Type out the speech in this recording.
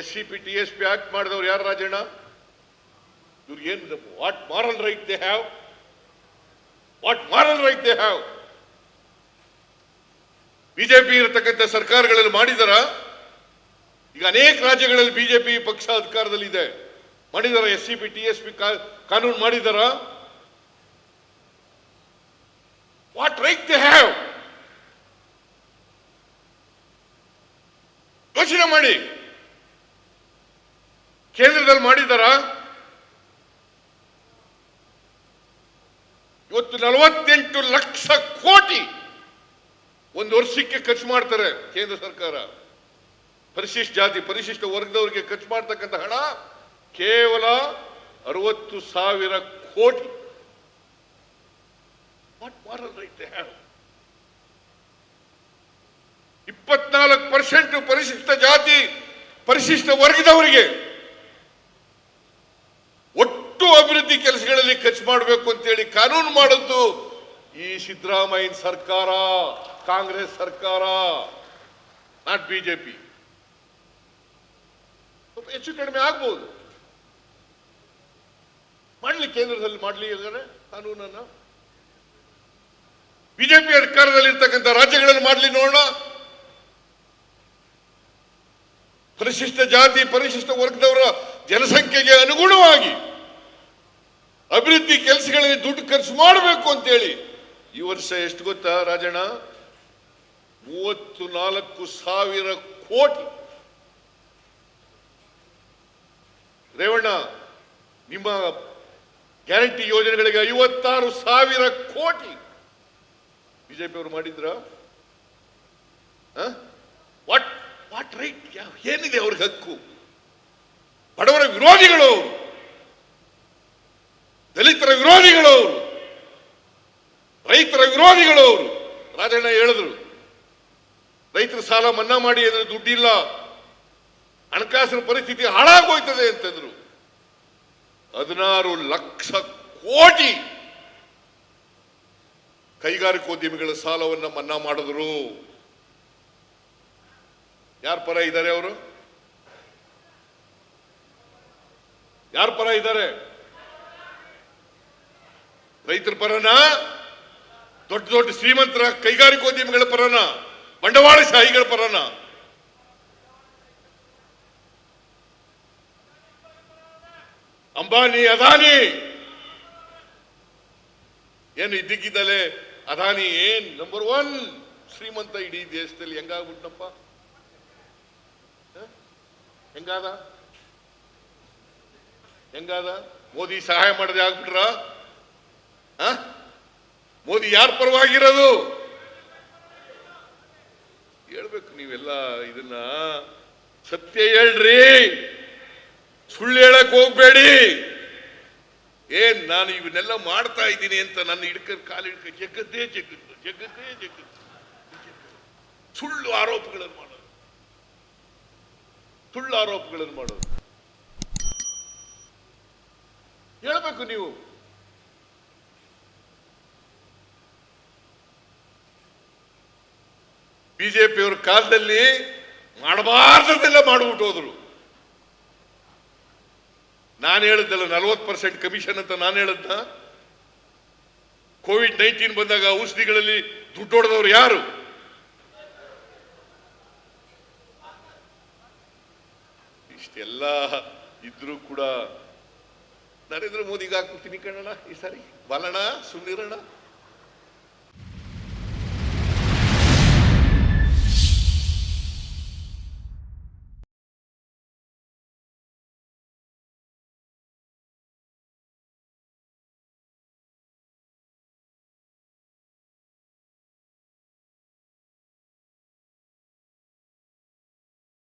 S C P T S P act ಮಾಡಿದವ್ರು ಯಾರು ರಾಜಣ್ಣ? ಇವ್ರು ಏನು what moral right they have what moral right they have BJP ಇರತಕ್ಕಂಥ ಸರ್ಕಾರಗಳಲ್ಲಿ ಮಾಡಿದಾರ? ಈಗ ಅನೇಕ ರಾಜ್ಯಗಳಲ್ಲಿ ಬಿಜೆಪಿ ಪಕ್ಷ ಅಧಿಕಾರದಲ್ಲಿದೆ. ಮಾಡಿದಾರ? S C P T S P ಕಾನೂನು ಮಾಡಿದಾರ? ವಾಟ್ ರೈಟ್ ದೇ ಹ್ಯಾವ್ ಯೋಚನೆ ಮಾಡಿ. ಕೇಂದ್ರದಲ್ಲಿ ಮಾಡಿದಾರ? ಇವತ್ತು ನಲವತ್ತೆಂಟು ಲಕ್ಷ ಕೋಟಿ ಒಂದು ವರ್ಷಕ್ಕೆ ಖರ್ಚು ಮಾಡ್ತಾರೆ ಕೇಂದ್ರ ಸರ್ಕಾರ. ಪರಿಶಿಷ್ಟ ಜಾತಿ, ಪರಿಶಿಷ್ಟ ವರ್ಗದವರಿಗೆ ಖರ್ಚು ಮಾಡ್ತಕ್ಕಂಥ ಹಣ ಕೇವಲ ಅರವತ್ತು ಸಾವಿರ ಕೋಟಿ. ಇಪ್ಪತ್ನಾಲ್ಕು ಪರ್ಸೆಂಟ್ ಪರಿಶಿಷ್ಟ ಜಾತಿ, ಪರಿಶಿಷ್ಟ ವರ್ಗದವರಿಗೆ ಅಭಿವೃದ್ಧಿ ಕೆಲಸಗಳಲ್ಲಿ ಖರ್ಚು ಮಾಡಬೇಕು ಅಂತೇಳಿ ಕಾನೂನು ಮಾಡಿದ್ದು ಈ ಸಿದ್ದರಾಮಯ್ಯ ಸರ್ಕಾರ, ಕಾಂಗ್ರೆಸ್ ಸರ್ಕಾರ, ನಾಟ್ ಬಿಜೆಪಿ. ಸ್ವಲ್ಪ ಹೆಚ್ಚು ಕಡಿಮೆ ಆಗ್ಬೋದು. ಮಾಡಲಿ ಕೇಂದ್ರದಲ್ಲಿ ಮಾಡ್ಲಿ ಇದ್ದಾರೆ ಕಾನೂನನ್ನ. ಬಿಜೆಪಿ ಅಧಿಕಾರದಲ್ಲಿ ಇರ್ತಕ್ಕಂಥ ರಾಜ್ಯಗಳಲ್ಲಿ ಮಾಡ್ಲಿ ನೋಡೋಣ. ಪರಿಶಿಷ್ಟ ಜಾತಿ, ಪರಿಶಿಷ್ಟ ವರ್ಗದವರ ಜನಸಂಖ್ಯೆಗೆ ಅನುಗುಣವಾಗಿ ಅಭಿವೃದ್ಧಿ ಕೆಲಸಗಳಲ್ಲಿ ದುಡ್ಡು ಖರ್ಚು ಮಾಡಬೇಕು ಅಂತೇಳಿ. ಈ ವರ್ಷ ಎಷ್ಟು ಗೊತ್ತಾ ರಾಜಣ್ಣ? ಮೂವತ್ತು ನಾಲ್ಕು ಸಾವಿರ ಕೋಟಿ. ರೇವಣ್ಣ, ನಿಮ್ಮ ಗ್ಯಾರಂಟಿ ಯೋಜನೆಗಳಿಗೆ ಐವತ್ತಾರು ಸಾವಿರ ಕೋಟಿ. ಬಿಜೆಪಿ ಅವರು ಮಾಡಿದ್ರ ವಾಟ್ ವಾಟ್ ರೈಟ್ ಏನಿದೆ ಅವ್ರಿಗೆ ಹಕ್ಕು? ಬಡವರ ವಿರೋಧಿಗಳು. ದಲಿತರ ವಿರೋಧಿಗಳು ಅವರು. ರೈತರ ವಿರೋಧಿಗಳು ಅವರು. ರಾಜಣ್ಣ ಹೇಳಿದ್ರು, ರೈತರ ಸಾಲ ಮನ್ನಾ ಮಾಡಿ ಅಂದ್ರೆ ದುಡ್ಡಿಲ್ಲ, ಹಣಕಾಸಿನ ಪರಿಸ್ಥಿತಿ ಹಾಳಾಗೋಯ್ತದೆ ಅಂತಂದ್ರು. ಹದಿನಾರು ಲಕ್ಷ ಕೋಟಿ ಕೈಗಾರಿಕೋದ್ಯಮಿಗಳ ಸಾಲವನ್ನ ಮನ್ನಾ ಮಾಡಿದ್ರು. ಯಾರ ಪರ ಇದ್ದಾರೆ ಅವರು? ಯಾರ ಪರ ಇದ್ದಾರೆ? ರೈತರ ಪರನ, ದೊಡ್ಡ ದೊಡ್ಡ ಶ್ರೀಮಂತರ ಕೈಗಾರಿಕೋದ್ಯಮಿಗಳ ಪರನ ಬಂಡವಾಳಶಾಹಿಗಳ ಪರನ. ಅಂಬಾನಿ, ಅದಾನಿ. ಏನು ಇದ್ದಕ್ಕಿದ್ದಲೆ ಅದಾನಿ ಏನ್ ನಂಬರ್ ಒನ್ ಶ್ರೀಮಂತ ಇಡೀ ದೇಶದಲ್ಲಿ ಹೆಂಗಾಗ್ಬಿಟ್ನಪ್ಪ? ಹೆಂಗಾದ? ಹೆಂಗಾದ? ಮೋದಿ ಸಹಾಯ ಮಾಡದೆ ಆಗ್ಬಿಟ್ರ? ಮೋದಿ ಯಾರ ಪರವಾಗಿರೋದು? ಹೇಳ್ಬೇಕು ನೀವೆಲ್ಲ ಇದನ್ನ. ಸತ್ಯ ಹೇಳ್ರಿ. ಸುಳ್ಳು ಹೇಳಕ್ ಹೋಗ್ಬೇಡಿ. ಏನ್ ನಾನು ಇವನ್ನೆಲ್ಲ ಮಾಡ್ತಾ ಇದ್ದೀನಿ ಅಂತ ನನ್ನ ಹಿಡ್ಕ ಕಾಲು ಹಿಡ್ಕ ಜಗ್ಗದ್ದೇ ಜಗ್ಗದ್ದು ಜಗ್ಗದ್ದೇ ಜಗ್ಗದ್ದು. ಸುಳ್ಳು ಆರೋಪಗಳನ್ನು ಮಾಡೋದು. ಸುಳ್ಳು ಆರೋಪಗಳನ್ನು ಮಾಡೋದು. ಹೇಳ್ಬೇಕು ನೀವು. ಬಿಜೆಪಿಯವರ ಕಾಲದಲ್ಲಿ ಮಾಡಬಾರ್ದದೆಲ್ಲ ಮಾಡಿಬಿಟ್ಟು ಹೋದ್ರು. ನಾನು ಹೇಳಿದ್ದಲ್ಲ ನಲ್ವತ್ತು ಪರ್ಸೆಂಟ್ ಕಮಿಷನ್ ಅಂತ ನಾನು ಹೇಳದ್ದ ಕೋವಿಡ್ ನೈನ್ಟೀನ್ ಬಂದಾಗ ಔಷಧಿಗಳಲ್ಲಿ ದುಡ್ಡು ಯಾರು? ಇಷ್ಟೆಲ್ಲ ಇದ್ರೂ ಕೂಡ ನರೇಂದ್ರ ಮೋದಿಗೆ ಹಾಕ್ಬಿಡ್ತೀನಿ ಕಣಣ ಈ ಸಾರಿ. ಬಲಣ ಸುಮ್ಮನಿರೋಣ